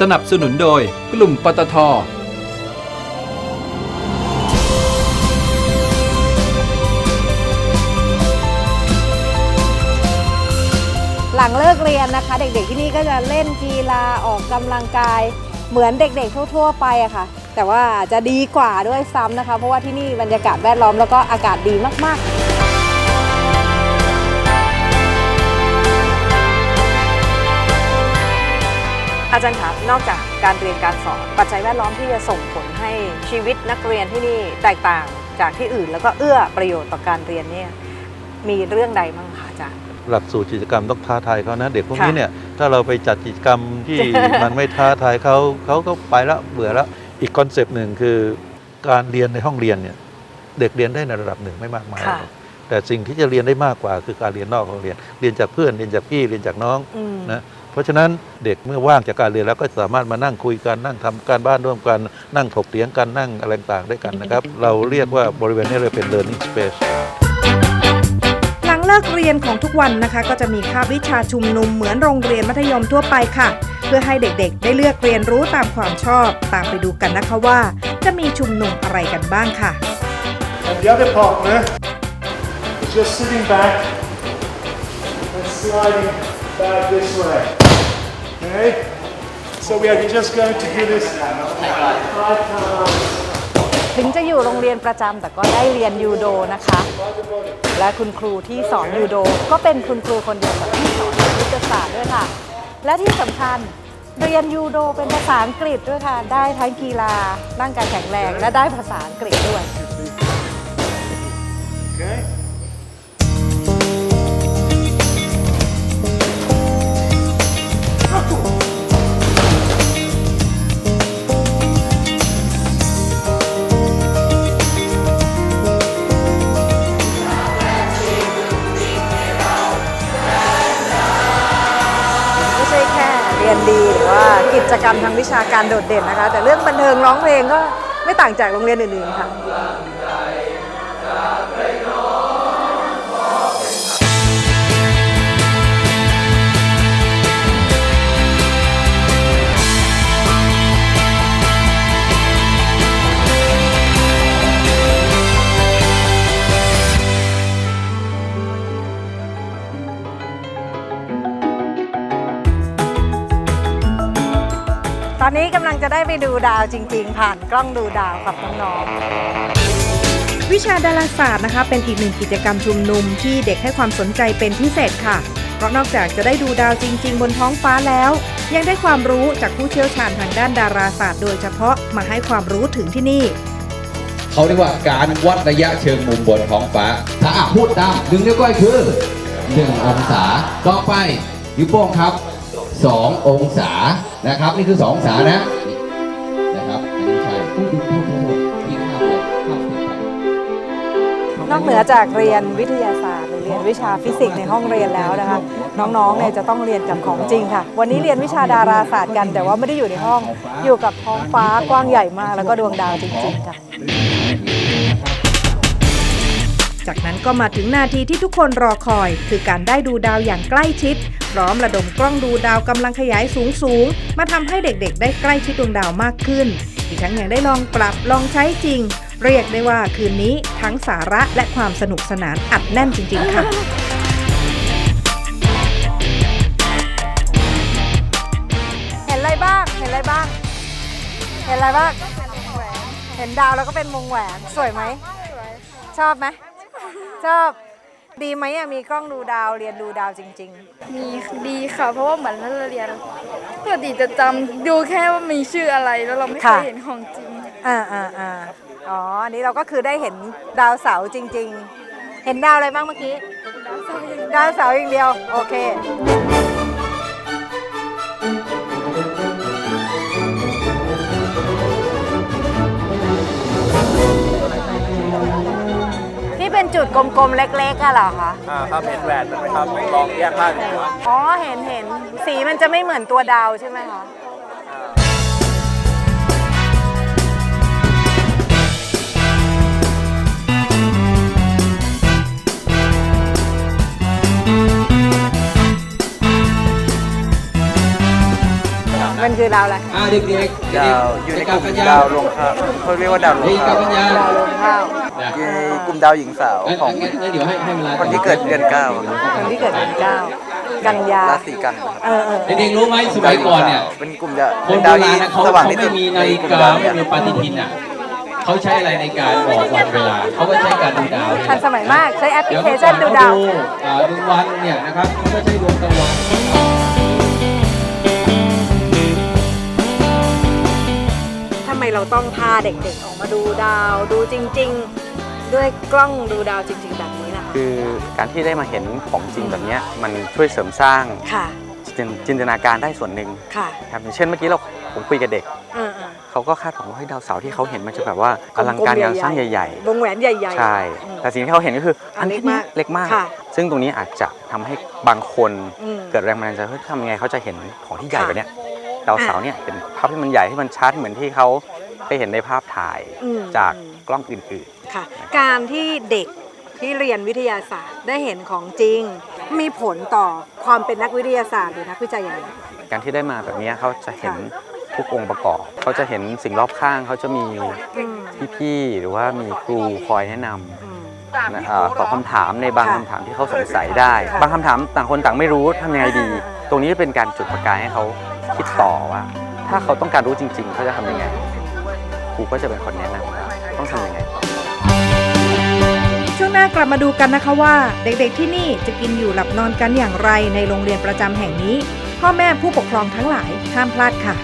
สนับสนุนโดยกลุ่มปตทหลังเลิกเรียนนะคะ เด็กๆที่นี่ก็จะเล่นกีฬาออกกำลังกายเหมือนเด็กๆทั่ว ๆ ไปอะค่ะ แต่ว่าจะดีกว่าด้วยซ้ำนะคะ เพราะว่าที่นี่บรรยากาศแวดล้อมแล้วก็อากาศดีมากๆ อาจารย์ครับนอกจากการเรียนการสอน ปัจจัยแวดล้อมที่จะส่งผลให้ชีวิตนักเรียนที่นี่แตกต่างจากที่อื่น แล้วก็เอื้อประโยชน์ต่อการเรียนเนี่ยมีเรื่องใดบ้างคะอาจารย์หลักสูตรกิจกรรมต้องท้าทายเขานะ เด็กพวกนี้ค่ะเนี่ยถ้าเราไปจัดกิจกรรมที่มันไม่ท้าทายเขาเขาก็ไปแล้วเบื่อแล้วอีกคอนเซปต์หนึ่งคือการเรียนในห้องเรียนเนี่ยเด็กเรียนได้ในระดับหนึ่งไม่มากมายค่ะแต่สิ่งที่จะเรียนได้มากกว่า คือการเรียนนอกห้องเรียน เรียนจากเพื่อนเรียนจากพี่เรียนจากน้องอืมนะ เพราะฉะนั้นเด็กเมื่อว่างจากการเรียนแล้วก็สามารถมานั่งคุยกันนั่งทำการบ้านร่วมกันนั่งถกเถียงกันนั่งอะไรต่างๆด้วยกันนะครับ เราเรียกว่าบริเวณนี้เราเป็น learning space หลังเลิกเรียนของทุกวันนะคะ ก็จะมีคาบวิชาชุมนุมเหมือนโรงเรียนมัธยมทั่วไปค่ะ เพื่อให้เด็กๆ ได้เลือกเรียนรู้ตามความชอบ ตามไปดูกันนะคะว่า จะมีชุมนุมอะไรกันบ้างค่ะ And the other partner is just sitting back and sliding back this way. Okay? So we are just going to do this five times. ถึงจะอยู่โรงเรียนประจำแต่ก็ได้เรียนยูโดนะคะ และคุณครูที่สอนยูโด ก็เป็นคุณครูคนเดียวกับที่สอนวิทยาศาสตร์ด้วยค่ะ และที่สำคัญเรียนยูโดเป็นภาษาอังกฤษด้วยค่ะ ได้ทั้งกีฬาร่างกายแข็งแรง และได้ภาษาอังกฤษด้วย นดีหรือว่ากิจกรรมทางวิชาการโดดเด่นนะคะ แต่เรื่องบันเทิงร้องเพลงก็ไม่ต่างจากโรงเรียนอื่นๆค่ะ อนนี้กำลังจะได้ไปดูดาวจริง ๆ ผ่านกล้องดูดาวกับน้องๆ วิชาดาราศาสตร์นะคะ เป็นอีกหนึ่งกิจกรรมชุมนุมที่เด็กให้ความสนใจเป็นพิเศษค่ะ เพราะนอกจากจะได้ดูดาวจริง ๆ บนท้องฟ้าแล้ว ยังได้ความรู้จากผู้เชี่ยวชาญทางด้านดาราศาสตร์โดยเฉพาะมาให้ความรู้ถึงที่นี่เขาเรียกว่าการวัดระยะเชิงมุมบนท้องฟ้า ถ้าอะพูดตามหนึ่งนิ้วก้อยคือหนึ่งองศาต่อไปนิ้วโป้งครับ สองศานะครับ นี่คือสองศานะนะครับอันนี้ใช่ที่ข้ามเลยข้ามติดไปนอกเหนือจากเรียนวิทยาศาสตร์หรือเรียนวิชาฟิสิกส์ในห้องเรียนแล้วนะคะ น้องๆเนี่ยจะต้องเรียนกับของจริงค่ะ วันนี้เรียนวิชาดาราศาสตร์กัน แต่ว่าไม่ได้อยู่ในห้องอยู่กับท้องฟ้ากว้างใหญ่มากแล้วก็ดวงดาวจริงๆค่ะ จากนั้นก็มาถึงนาทีที่ทุกคนรอคอย คือการได้ดูดาวอย่างใกล้ชิด พร้อมระดมกล้องดูดาวกำลังขยายสูงสูงๆมาทำให้เด็กๆ ได้ใกล้ชิดดวงดาวมากขึ้น อีกทั้งยังได้ลองปรับลองใช้จริง เรียกได้ว่าคืนนี้ทั้งสาระและความสนุกสนานอัดแน่นจริง ๆ ค่ะเห็นอะไรบ้าง เห็นอะไรบ้าง เห็นอะไรบ้าง เห็นดาวแล้วก็เป็นวงแหวน สวยไหม ชอบไหม ชอบ ดีไหมอะมีกล้องดูดาวเรียนดูดาวจริง มีดีค่ะ เพราะว่าเหมือนเราเรียนปกติจะจำดูแค่ว่ามีชื่ออะไรแล้วเราไม่เคยค่ะเห็นของจริง ๆอ่าอ่าอ่าอ๋ออันนี้เราก็คือได้เห็นดาวเสาร์จริง ๆ เห็นดาวอะไรบ้างเมื่อกี้ ดาวเสาร์อย่างเดียว โอเค ดกลมๆ เล็กๆอะเหรอคะ อ่าครับเห็นแหวนไหมครับลองแยกภาพดูว่าอ๋อ เห็นเห็น สีมันจะไม่เหมือนตัวดาวใช่ไหมคะเป็นคือดาวอะไรอ่าเด็กๆดาวอยู่ในกลุ่มไปบนดาวลงข้าวเขาเรียกว่าดาวลงเฮ้ยกลัข้าบวกันยังดาวลงข้าว นะอยู่ในกลุ่มดาวหญิงสาวงั้นของงั้นงั้นเดี๋ยวให้ให้เวลาคนที่เกิดเดือนเก้าคนที่เกิดเดือนเก้ากันยาราศีกันครับเออเออเด็กๆรู้ไหมสมัยก่อนเนี่ย เป็นกลุ่มดาวคเป็นนโบดาวราที่ณนะเขาสว่างเขาที่สุไม่ดมีนาฬิในกลุ่กาดาวไม่มีปฏิทินอะเขาใช้อะไรในการบอกวันเวลาเขาก็ใช้การดูดาวทันสมัยมากใช้แอปพลิเดี๋ยวเคเมื่อก่ชัอนนดูเขาดาวดูอ่าดูวันเนี่ยนะครับเขาก็ใช้ดวงตะวันทำไมเราต้องพาเด็กๆ ออกมาดูดาวดูจริง ๆ ด้วยกล้องดูดาวจริง ๆ แบบนี้นะคะคือการที่ได้มาเห็นของจริงแบบเนี้ยมันช่วยเสริมสร้างค่ะจินจินตนาการได้ส่วนหนึ่งค่ะครับอย่างเช่นเมื่อกี้เราผมคุยกับเด็กเออเออเขาก็คาดหวังว่าเฮ้ยดาวเสาร์ที่เขาเห็นมันจะแบบว่าอลังการงานสร้างใหญ่วงแหวนใหญ่ๆๆใช่อืมแต่สิ่งที่เขาเห็นก็คืออันเล็นี้กมากเล็กมาก ค่ะซึ่งตรงนี้อาจจะทำให้บางคนอืม เกิดแรงบันดาลใจเฮ้ยทำยังไงเขาจะเห็นของที่ใหญ่ค่ะแบบเนี้ยดาวเสาร์เนี่ยเป็นภาพที่มันใหญ่ที่มันชัดเหมือนที่เขาไปเห็นในภาพถ่ายอืมจากอืมกล้องอื่น ค่ะ การที่เด็กที่เรียนวิทยาศาสตร์ได้เห็นของจริง มีผลต่อความเป็นนักวิทยาศาสตร์หรือนักวิจัยยังไงๆการที่ได้มาแบบเนี้ยเขาจะเห็นค่ะทุกองค์ประกอบ เขาจะเห็นสิ่งรอบข้างเขาจะมีอืมพี่ๆหรือว่ามีครูคอยแนะนอืมำนะเอ่อตอบคำถามในบางค่ะคำถามที่เขาสงสัยได้ค่ะบางคำถามต่างคนต่างไม่รู้ทำยังไงดีอ่าตรงนี้เป็นการจุดประกายให้เขาคิดต่อว่า ถ้าเขาต้องการรู้จริง ๆ เขาจะทำยังไงครูก็จะเป็นคนแนะนำว่าต้องทำยังไงช่วง หน้ากลับมาดูกันนะคะว่า เด็กๆที่นี่จะกินอยู่หลับนอนกันอย่างไรในโรงเรียนประจำแห่งนี้ พ่อแม่ผู้ปกครองทั้งหลายห้ามพลาดค่ะ